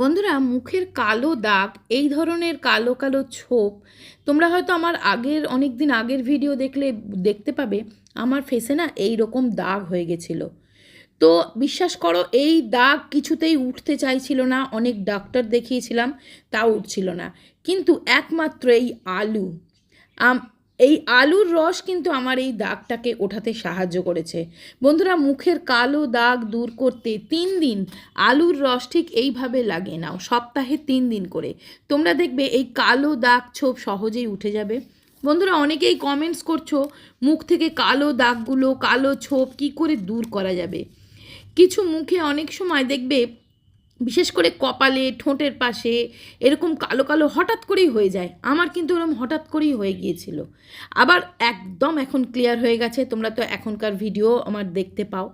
বন্ধুরা, মুখের কালো দাগ, এই ধরনের কালো কালো ছোপ, তোমরা হয়তো আমার আগের অনেক দিন আগের ভিডিও দেখলে, দেখতে পাবে, আমার ফেসে না এই রকম দাগ হয়ে গেছিল। তো বিশ্বাস করো, এই দাগ কিছুতেই উঠতে চাইছিল না, অনেক ডাক্তার দেখিয়েছিলাম, তাও উঠছিল না। কিন্তু একমাত্র এই আলু এই আলুর রস কিন্তু আমার এই দাগটাকে ওঠাতে সাহায্য করেছে। বন্ধুরা, মুখের কালো দাগ দূর করতে তিন দিন আলুর রস ঠিক এইভাবে লাগিয়ে নাও, সপ্তাহে তিন দিন করে। তোমরা দেখবে এই কালো দাগ ছোপ সহজেই উঠে যাবে। বন্ধুরা, অনেকেই কমেন্টস করছ, মুখ থেকে কালো দাগগুলো, কালো ছোপ কি করে দূর করা যাবে? কিছু মুখে অনেক সময় দেখবে বিশেষ করে কপালে, ঠোঁটের পাশে, এরকম কালো কালো হঠাৎ করেই হয়ে যায়। আমার কিন্তু ওরকম হঠাৎ করেই হয়ে গিয়েছিল। আবার একদম এখন ক্লিয়ার হয়ে গেছে, তোমরা তো এখনকার ভিডিও আমার দেখতে পাও।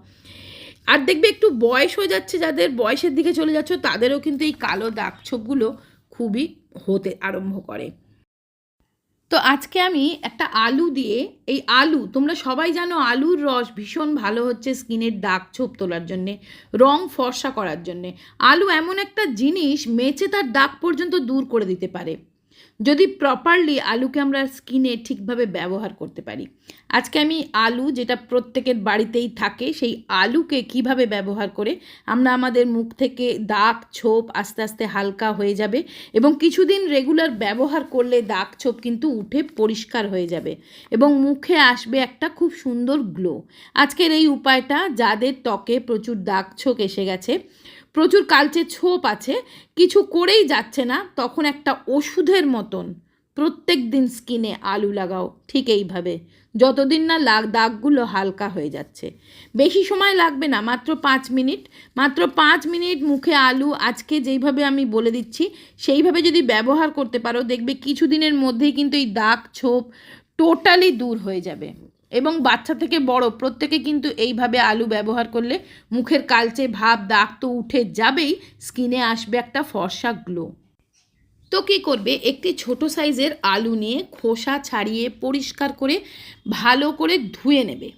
আর দেখবে একটু বয়স হয়ে যাচ্ছে, যাদের বয়সের দিকে চলে যাচ্ছ, তাদেরও কিন্তু এই কালো দাগ ছোপগুলো খুবই হতে আরম্ভ করে। তো আজকে আমি একটা আলু দিয়ে এই আলু, তোমরা সবাই জানো আলুর রস ভীষণ ভালো হচ্ছে স্কিনের দাগ ছোপ তোলার জন্যে, রং ফর্সা করার জন্যে। আলু এমন একটা জিনিস, মেচে তার দাগ পর্যন্ত দূর করে দিতে পারে। যদি প্রপারলি আলুকে আমরা স্কিনে ঠিকভাবে ব্যবহার করতে পারি। আজকে আমি আলু যেটা প্রত্যেকের বাড়িতেই থাকে, সেই আলুকে কীভাবে ব্যবহার করে আমরা আমাদের মুখ থেকে দাগ ছোপ আস্তে আস্তে হালকা হয়ে যাবে এবং কিছুদিন রেগুলার ব্যবহার করলে দাগ ছোপ কিন্তু উঠে পরিষ্কার হয়ে যাবে এবং মুখে আসবে একটা খুব সুন্দর গ্লো আজকের এই উপায়টা যাদের ত্বকে প্রচুর দাগ ছোপ এসে গেছে প্রচুর কালচে ছোপ আছে, কিছু করেই যাচ্ছে না, তখন একটা ওষুধের মতন। প্রত্যেক দিন স্কিনে আলু লাগাও, ঠিক এইভাবে। যতদিন না লাগ দাগগুলো হালকা হয়ে যাচ্ছে। বেশি সময় লাগবে না, মাত্র পাঁচ মিনিট। মাত্র পাঁচ মিনিট মুখে আলু আজকে যেইভাবে আমি বলে দিচ্ছি, সেইভাবে যদি ব্যবহার করতে পারো, দেখবে কিছুদিনের মধ্যেই কিন্তু এই দাগ ছোপ টোটালি দূর হয়ে যাবে। এবং বাচ্চা থেকে বড়, প্রত্যেকে কিন্তু এইভাবে আলু ব্যবহার করলে মুখের কালচে ভাব দাগ তো উঠে যাবেই স্কিনে আসবে একটা ফর্সা গ্লো তো কী করবে? একটি ছোট সাইজের আলু নিয়ে খোসা ছাড়িয়ে পরিষ্কার করে ভালো করে ধুয়ে নেবে।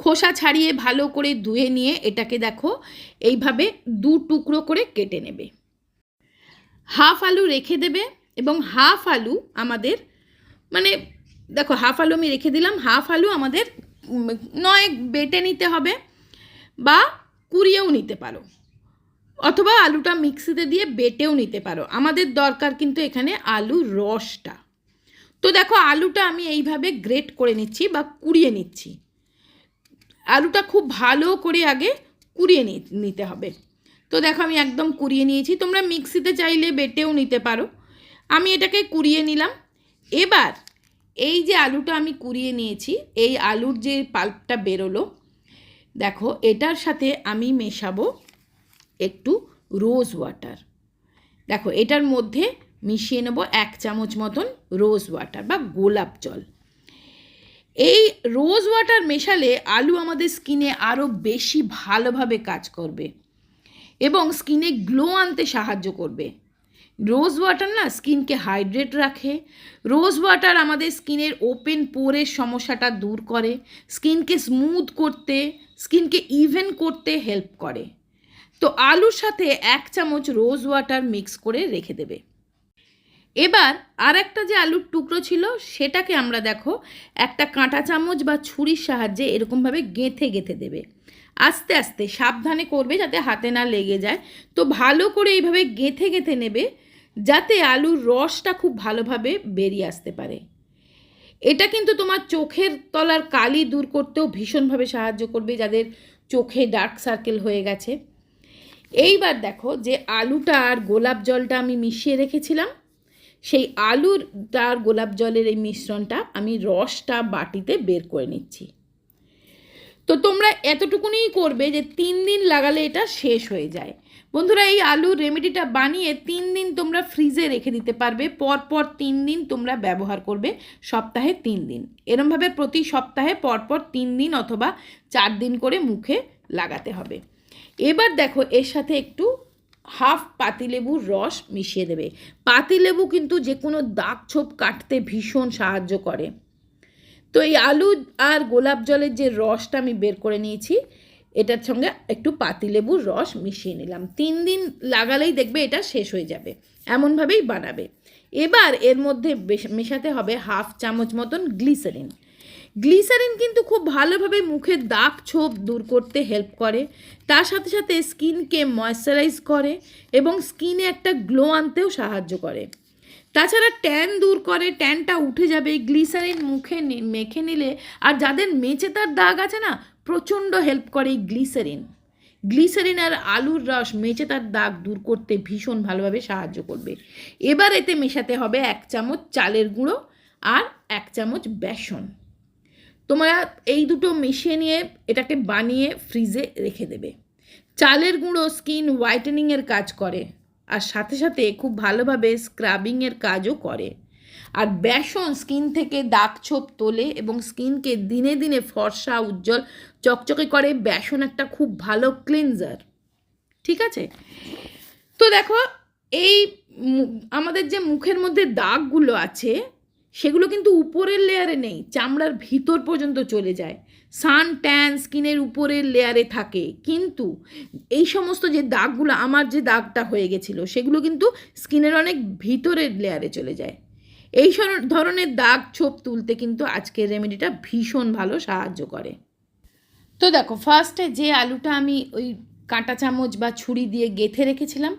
খোসা ছাড়িয়ে ভালো করে ধুয়ে নিয়ে এটাকে দেখো, এইভাবে দু টুকরো করে কেটে নেবে। হাফ আলু রেখে দেবে এবং হাফ আলু আমাদের মানে দেখো হাফ আলু আমি রেখে দিলাম। হাফ আলু আমাদের নয় বেটে নিতে হবে বা কুড়িয়েও নিতে পারো। অথবা আলুটা মিক্সিতে দিয়ে বেটেও নিতে পারো। আমাদের দরকার কিন্তু এখানে আলুর রসটা। তো দেখো, আলুটা আমি এইভাবে গ্রেট করে নিচ্ছি বা কুড়িয়ে নিচ্ছি। আলুটা খুব ভালো করে আগে কুড়িয়ে নিতে হবে। তো দেখো, আমি একদম কুড়িয়ে নিয়েছি। তোমরা মিক্সিতে চাইলে বেটেও নিতে পারো। আমি এটাকে কুড়িয়ে নিলাম। এবার এই যে আলুটা আমি কুড়িয়ে নিয়েছি, এই আলুর যে পাল্পটা বেরোলো, দেখো এটার সাথে আমি মেশাবো একটু রোজ ওয়াটার। দেখো এটার মধ্যে মিশিয়ে নেব এক চামচ মতন রোজ ওয়াটার বা গোলাপ জল। এই রোজ ওয়াটার মেশালে আলু আমাদের স্কিনে আরও বেশি ভালোভাবে কাজ করবে এবং স্কিনে গ্লো আনতে সাহায্য করবে। রোজ ওয়াটার না স্কিনকে হাইড্রেট রাখে। রোজ ওয়াটার আমাদের স্কিনের ওপেন পোরের সমস্যাটা দূর করে। স্কিনকে স্মুথ করতে, স্কিনকে ইভেন করতে হেল্প করে। তো আলুর সাথে এক চামচ রোজ ওয়াটার মিক্স করে রেখে দেবে। এবার আর একটা যে আলুর টুকরো ছিল, সেটাকে আমরা দেখো, একটা কাঁটা চামচ বা ছুরির সাহায্যে এরকমভাবে গেঁথে গেঁথে দেবে। আস্তে আস্তে সাবধানে করবে যাতে হাতে না লেগে যায়। তো ভালো করে এইভাবে গেঁথে গেঁথে নেবে যাতে আলুর রসটা খুব ভালোভাবে বেরিয়ে আসতে পারে। এটা কিন্তু তোমার চোখের তলার কালি দূর করতেও ভীষণভাবে সাহায্য করবে, যাদের চোখে ডার্ক সার্কেল হয়ে গেছে। এইবার দেখো যে আলুটা আর গোলাপ জলটা আমি মিশিয়ে রেখেছিলাম। সেই আলুর আর গোলাপ জলের এই মিশ্রণটা আমি রসটা বাটিতে বের করে নিচ্ছি। তো তোমরা এতটুকুনিই করবে যে তিন দিন লাগালে এটা শেষ হয়ে যায়। বন্ধুরা, এই আলুর রেমেডিটা বানিয়ে তিন দিন তোমরা ফ্রিজে রেখে দিতে পারবে, পরপর তিন দিন তোমরা ব্যবহার করবে, সপ্তাহে তিন দিন। এরমভাবে প্রতি সপ্তাহে পরপর তিন দিন অথবা চার দিন করে মুখে লাগাতে হবে। এবার দেখো, এর সাথে একটু হাফ পাতিলেবুর রস মিশিয়ে দেবে। পাতিলেবু কিন্তু যে কোনো দাগ ছোপ কাটতে ভীষণ সাহায্য করে। তো এই আলু আর গোলাপ জলের যে রসটা আমি বের করে নিয়েছি এটার সঙ্গে একটু পাতিলেবুর রস মিশিয়ে নিলাম। তিন দিন লাগালেই দেখবে এটা শেষ হয়ে যাবে, এমনভাবেই বানাবে। এবার এর মধ্যে মেশাতে হবে হাফ চামচ মতন গ্লিসারিন। গ্লিসারিন কিন্তু খুব ভালোভাবে মুখের দাগ ছোপ দূর করতে হেল্প করে, তার সাথে সাথে স্কিনকে ময়শ্চারাইজ করে এবং স্কিনে একটা গ্লো আনতেও সাহায্য করে। তাছাড়া ট্যান দূর করে, ট্যানটা উঠে যাবে, গ্লিসারিন মুখে মেখে নিলে আর যাদের মেচে তার দাগ আছে না প্রচণ্ড হেল্প করে গ্লিসারিন গ্লিসারিন আর আলুর রস মেচে তার দাগ দূর করতে ভীষণ ভালোভাবে সাহায্য করবে। এবার এতে মেশাতে হবে এক চামচ চালের গুঁড়ো আর এক চামচ বেসন। তোমরা এই দুটো মিশিয়ে নিয়ে এটাকে বানিয়ে ফ্রিজে রেখে দেবে। চালের গুঁড়ো স্কিন হোয়াইটেনিংয়ের কাজ করে, আর সাথে সাথে খুব ভালোভাবে স্ক্রাবিংয়ের কাজও করে। আর বেসন স্কিন থেকে দাগ ছোপ তোলে এবং স্কিনকে দিনে দিনে ফর্সা, উজ্জ্বল, চকচকে করে। বেসন একটা খুব ভালো ক্লিনজার ঠিক আছে? তো দেখো, এই আমাদের যে মুখের মধ্যে দাগগুলো আছে, সেগুলো কিন্তু উপরের লেয়ারে নেই, চামড়ার ভিতর পর্যন্ত চলে যায়। সান ট্যান স্কিনের উপরের লেয়ারে থাকে। কিন্তু এই সমস্ত যে দাগগুলো, আমার যে দাগটা হয়ে গেছিল, সেগুলো কিন্তু স্কিনের অনেক ভিতরের লেয়ারে চলে যায়। এই ধরনের দাগ ছোপ তুলতে কিন্তু আজকের রেমেডিটা ভীষণ ভালো সাহায্য করে। তো দেখো ফার্স্টে যে আলুটা আমি ওই কাঁটা চামচ বা ছুরি দিয়ে গেথে রেখেছিলাম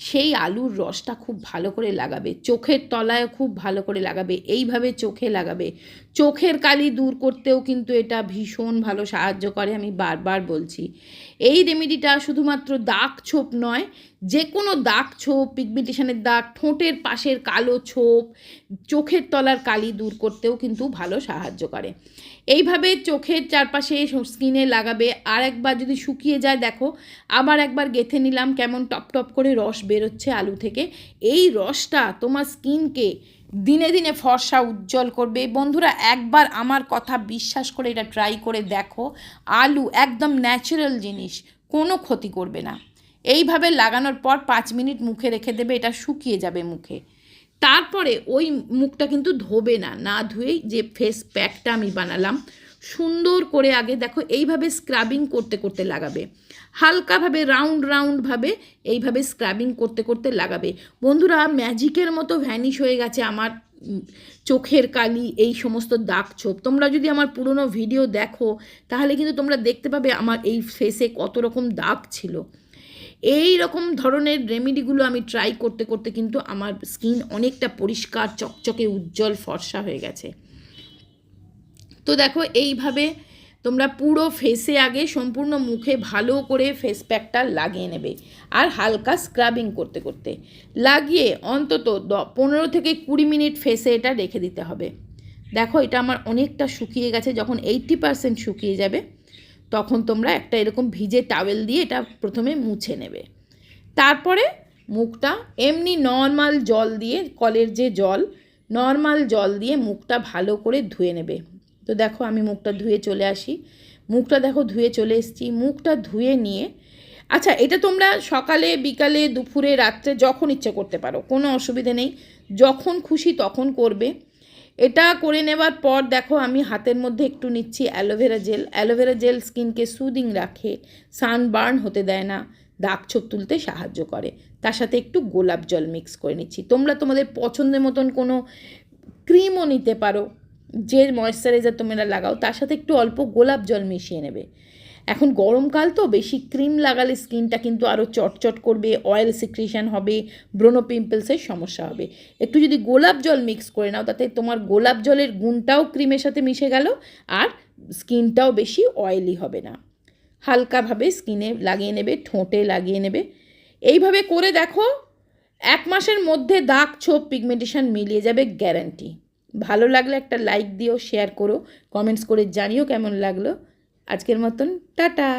সেই আলুর রসটা খুব ভালো করে লাগাবে। চোখের তলায় খুব ভালো করে লাগাবে। এইভাবে চোখে লাগাবে। চোখের কালি দূর করতেও কিন্তু এটা ভীষণ ভালো সাহায্য করে, আমি বারবার বলছি। এই রেমেডিটা শুধুমাত্র দাগ ছোপ নয় যে কোনো দাগ ছোপ, পিগমেন্টেশনের দাগ, ঠোঁটের পাশের কালো ছোপ, চোখের তলার কালি দূর করতেও কিন্তু ভালো সাহায্য করে। এইভাবে চোখের চারপাশে স্কিনে লাগাবে। আর একবার যদি শুকিয়ে যায়, দেখো, আবার একবার গেথে নিলাম, কেমন টপ টপ করে রস বেরোচ্ছে আলু থেকে। এই রসটা তোমার স্কিনকে দিনে দিনে ফর্সা উজ্জ্বল করবে। বন্ধুরা, একবার আমার কথা বিশ্বাস করে এটা ট্রাই করে দেখো। আলু একদম ন্যাচারাল জিনিস, কোনো ক্ষতি করবে না। এইভাবে লাগানোর পর পাঁচ মিনিট মুখে রেখে দেবে, এটা শুকিয়ে যাবে মুখে। তারপরে ওই মুখটা কিন্তু ধোবে না না ধুয়েই যে ফেস প্যাকটা আমি বানালাম সুন্দর করে আগে দেখো, এইভাবে স্ক্রাবিং করতে করতে লাগাবে। হালকাভাবে রাউন্ড রাউন্ডভাবে এইভাবে স্ক্রাবিং করতে করতে লাগাবে। বন্ধুরা ম্যাজিকের মতো ভ্যানিশ হয়ে গেছে আমার চোখের কালি, এই সমস্ত দাগ ছোপ। তোমরা যদি আমার পুরনো ভিডিও দেখো, তাহলে কিন্তু তোমরা দেখতে পাবে আমার এই ফেসে কত রকম দাগ ছিল। এই রকম ধরনের রেমেডিগুলো আমি ট্রাই করতে করতে কিন্তু আমার স্কিন অনেকটা পরিষ্কার, চকচকে, উজ্জ্বল, ফর্সা হয়ে গেছে। তো দেখো এইভাবে তোমরা পুরো ফেসে আগে সম্পূর্ণ মুখে ভালো করে ফেস প্যাকটা লাগিয়ে নেবে। আর হালকা স্ক্রাবিং করতে করতে। লাগিয়ে অন্তত দ- পনেরো থেকে কুড়ি মিনিট ফেসে এটা রেখে দিতে হবে। দেখো এটা আমার অনেকটা শুকিয়ে গেছে, যখন এইট্টি পারসেন্ট শুকিয়ে যাবে, তখন তোমরা একটা এরকম ভিজে টাওয়েল দিয়ে এটা প্রথমে মুছে নেবে। তারপরে মুখটা এমনি নর্মাল জল দিয়ে, কলের যে জল নর্মাল জল দিয়ে মুখটা ভালো করে ধুয়ে নেবে। তো দেখো আমি মুখটা ধুয়ে চলে আসি। মুখটা দেখো ধুয়ে চলে এসেছি। মুখটা ধুয়ে নিয়ে আচ্ছা এটা তোমরা সকালে, বিকালে, দুপুরে, রাত্রে যখন ইচ্ছে করতে পারো, কোনো অসুবিধে নেই। যখন খুশি তখন করবে। এটা করে নেবার পর দেখো আমি হাতের মধ্যে একটু নিচ্ছি aloe vera gel. Aloe vera gel স্কিনকে সুদিং রাখে। সানবার্ন হতে দেয় না। দাগ ছোপ তুলতে সাহায্য করে। তার সাথে একটু গোলাপ জল মিক্স করে নিচ্ছি। তোমরা তোমাদের পছন্দের মতন কোনো ক্রিমও নিতে পারো। যে ময়েশ্চারাইজার তোমরা লাগাও, তার সাথে একটু অল্প গোলাপ জল মিশিয়ে নেবে। এখন গরমকাল তো, বেশি ক্রিম লাগালে স্কিনটা কিন্তু আরও চটচট করবে অয়েল সিক্রেশন হবে ব্রোনো পিম্পলসের সমস্যা হবে। একটু যদি গোলাপ জল মিক্স করে নাও, তাতে তোমার গোলাপ জলের গুণটাও ক্রিমের সাথে মিশে গেল, আর স্কিনটাও বেশি অয়েলি হবে না। হালকাভাবে স্কিনে লাগিয়ে নেবে, ঠোঁটে লাগিয়ে নেবে। এইভাবে করে দেখো, এক মাসের মধ্যে দাগ ছোপ পিগমেন্টেশন মিলিয়ে যাবে গ্যারান্টি ভালো লাগলে একটা লাইক দিও শেয়ার করো কমেন্টস করে জানিও কেমন লাগল। আজকের মতন, টাটা!